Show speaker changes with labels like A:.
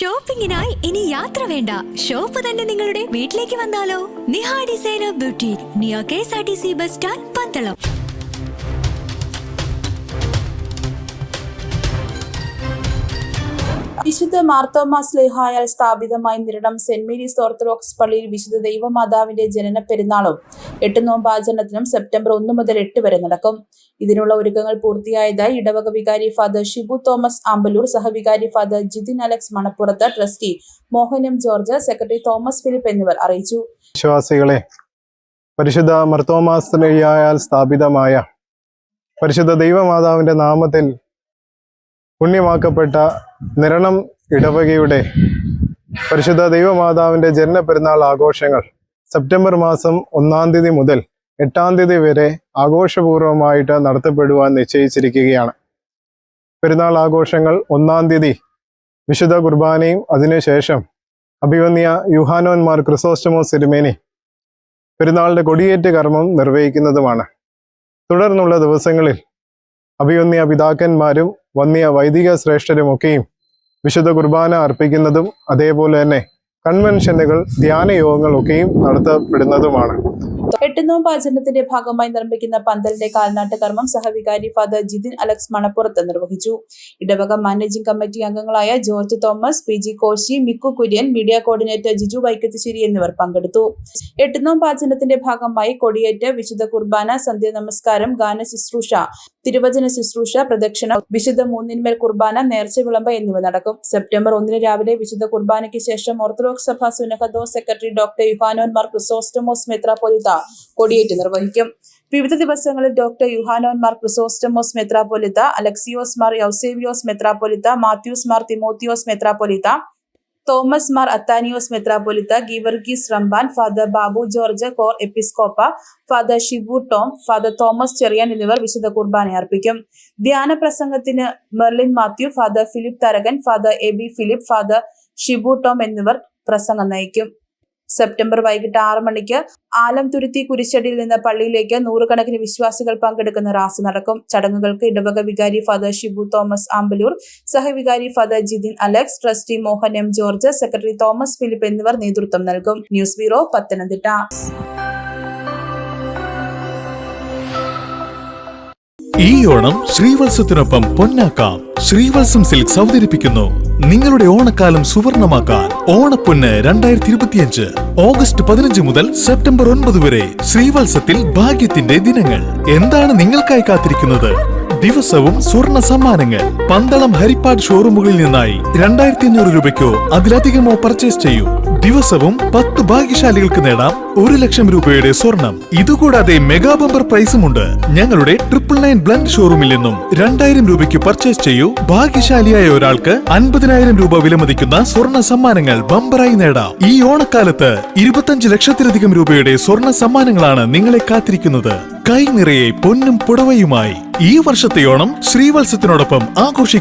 A: ഷോപ്പിംഗിനായി ഇനി യാത്ര വേണ്ട. ഷോപ്പ് തന്നെ നിങ്ങളുടെ വീട്ടിലേക്ക് വന്നാലോ? Niha designer beauty neo K S R T C bus stand Pandalam.
B: വിശുദ്ധ മാർത്തോമ സ്ലേഹായാൽ സ്ഥാപിതമായ നിരടം സെന്റ് മേരീസ് ഓർത്തഡോക്സ് പള്ളിയിൽ വിശുദ്ധ ദൈവമാതാവിന്റെ ജനന പെരുന്നാളും എട്ട് നോമ്പാചരണത്തിനും സെപ്റ്റംബർ ഒന്ന് മുതൽ എട്ട് വരെ നടക്കും. ഇതിനുള്ള ഒരുക്കങ്ങൾ പൂർത്തിയായതായി ഇടവക വികാരി father Shibu Thomas Amballur സഹവികാരി father Jithin Alex Manappurath trustee Mohanam George secretary Thomas Philip എന്നിവർ അറിയിച്ചു.
C: വിശ്വാസികളെ പരിശുദ്ധ മർത്തോമാസ്ത്രയാൽ സ്ഥാപിതമായ പരിശുദ്ധ ദൈവമാതാവിന്റെ നാമത്തിൽ പുണ്യമാക്കപ്പെട്ട നിരണം ഇടവകയുടെ പരിശുദ്ധ ദൈവമാതാവിന്റെ ജനന പെരുന്നാൾ ആഘോഷങ്ങൾ സെപ്റ്റംബർ മാസം ഒന്നാം തീയതി മുതൽ എട്ടാം തീയതി വരെ ആഘോഷപൂർവമായിട്ട് നടത്തപ്പെടുവാൻ നിശ്ചയിച്ചിരിക്കുകയാണ്. പെരുന്നാൾ ആഘോഷങ്ങൾ ഒന്നാം തീയതി വിശുദ്ധ കുർബാനയും അതിനുശേഷം അഭിവന്യ യുഹാനോന്മാർ ക്രിസോസ്റ്റമോ സിനിമേനെ പെരുന്നാളിന്റെ കൊടിയേറ്റ് കർമ്മം നിർവഹിക്കുന്നതുമാണ്. തുടർന്നുള്ള ദിവസങ്ങളിൽ അഭിവന്യ പിതാക്കന്മാരും വന്യ വൈദിക ശ്രേഷ്ഠരുമൊക്കെയും വിശുദ്ധ കുർബാന അർപ്പിക്കുന്നതും അതേപോലെ തന്നെ കൺവെൻഷനുകൾ ധ്യാന യോഗങ്ങളൊക്കെയും നടത്തപ്പെടുന്നതുമാണ്.
B: എട്ട് നോമ്പാചരണത്തിന്റെ ഭാഗമായി നിർമ്മിക്കുന്ന പന്തലിന്റെ കാൽനാട്ട് കർമ്മം സഹവികാരി ഫാദർ ജിതിൻ അലക്സ് മണപ്പുറത്ത് നിർവഹിച്ചു. ഇടവക മാനേജിംഗ് കമ്മിറ്റി അംഗങ്ങളായ George Thomas P G Koshy Miku Kurian media coordinator Jiju Vaikathissery എന്നിവർ പങ്കെടുത്തു. എട്ട് നോമ്പാചരണത്തിന്റെ ഭാഗമായി കൊടിയേറ്റ് വിശുദ്ധ കുർബാന സന്ധ്യ നമസ്കാരം ഗാന ശുശ്രൂഷ തിരുവചന ശുശ്രൂഷ പ്രദക്ഷിണ വിശുദ്ധ മൂന്നിന്മേൽ കുർബാന നേർച്ച വിളമ്പ എന്നിവ നടക്കും. സെപ്റ്റംബർ ഒന്നിന് രാവിലെ വിശുദ്ധ കുർബാനയ്ക്ക് ശേഷം ഓർത്തഡോക്സ് സഭ സുനഹദോ സെക്രട്ടറി ഡോക്ടർ യുഹാനോൻ മാർ ക്രിസോസ്റ്റമോസ് മെത്രാപ്പൊലിത്ത കൊടിയേറ്റ് നിർവഹിക്കും. വിവിധ ദിവസങ്ങളിൽ ഡോക്ടർ യുഹാനോൻ മാർ ക്രിസോസ്റ്റമോസ് മെത്രാപൊലിത്ത അലക്സിയോസ് മാർ യൗസേവിയോസ് മെത്രാപൊലിത്ത മാത്യൂസ് മാർ തിമോത്തിയോസ് മെത്രാപൊലിത്ത Thomas Mar അത്താനിയോസ് മെത്രാപൊലിത്ത Geevarghese Ramban father Babu George Cor Episcopa father Shibu Tom father Thomas Cherian എന്നിവർ വിശുദ്ധ കുർബാന അർപ്പിക്കും. ധ്യാന പ്രസംഗത്തിന് Merlin Mathew father Philip Tharakan father A B Philip father Shibu Tom എന്നിവർ പ്രസംഗം നയിക്കും. സെപ്റ്റംബർ വൈകിട്ട് ആറ് മണിക്ക് ആലംതുരുത്തി കുരിശടിയിൽ നിന്ന് പള്ളിയിലേക്ക് നൂറുകണക്കിന് വിശ്വാസികൾ പങ്കെടുക്കുന്ന റാസ് നടക്കും. ചടങ്ങുകൾക്ക് ഇടവക വികാരി father Shibu Thomas Amballur സഹവികാരി father Jithin Alex trustee Mohan M George secretary Thomas Philip എന്നിവർ നേതൃത്വം നൽകും. News bureau Pathanamthitta.
D: ഈ ഓണം ശ്രീവത്സത്തിനൊപ്പം പൊന്നാക്കാം. ശ്രീവത്സം സിൽക്സ് അവതരിപ്പിക്കുന്നു. നിങ്ങളുടെ ഓണക്കാലം സുവർണമാക്കാൻ ഓണപ്പൊന്ന് രണ്ടായിരത്തി ഇരുപത്തിയഞ്ച് ഓഗസ്റ്റ് പതിനഞ്ച് മുതൽ സെപ്റ്റംബർ ഒൻപത് വരെ ശ്രീവത്സത്തിൽ ഭാഗ്യത്തിന്റെ ദിനങ്ങൾ. എന്താണ് നിങ്ങൾക്കായി കാത്തിരിക്കുന്നത്? ദിവസവും സ്വർണ സമ്മാനങ്ങൾ. പന്തളം ഹരിപ്പാട് ഷോറൂമുകളിൽ നിന്നായി രണ്ടായിരത്തി അഞ്ഞൂറ് രൂപയ്ക്കോ അതിലധികമോ പർച്ചേസ് ചെയ്യൂ. ദിവസവും പത്ത് ഭാഗ്യശാലികൾക്ക് നേടാം ഒരു ലക്ഷം രൂപയുടെ സ്വർണം. ഇതുകൂടാതെ മെഗാ ബമ്പർ പ്രൈസും ഉണ്ട്. ഞങ്ങളുടെ ട്രിപ്പിൾ നയൻ ബ്ലൻഡ് ഷോറൂമിൽ നിന്നും രണ്ടായിരം രൂപയ്ക്ക് പർച്ചേസ് ചെയ്യൂ. ഭാഗ്യശാലിയായ ഒരാൾക്ക് അൻപതിനായിരം രൂപ വിലമതിക്കുന്ന സ്വർണ സമ്മാനങ്ങൾ ബമ്പറായി നേടാം. ഈ ഓണക്കാലത്ത് ഇരുപത്തഞ്ച് ലക്ഷത്തിലധികം രൂപയുടെ സ്വർണ സമ്മാനങ്ങളാണ് നിങ്ങളെ കാത്തിരിക്കുന്നത്. കൈ നിറയെ പൊന്നും പുടവയുമായി ഈ വർഷത്തെ ഓണം ശ്രീവത്സത്തിനോടൊപ്പം ആഘോഷിക്കും.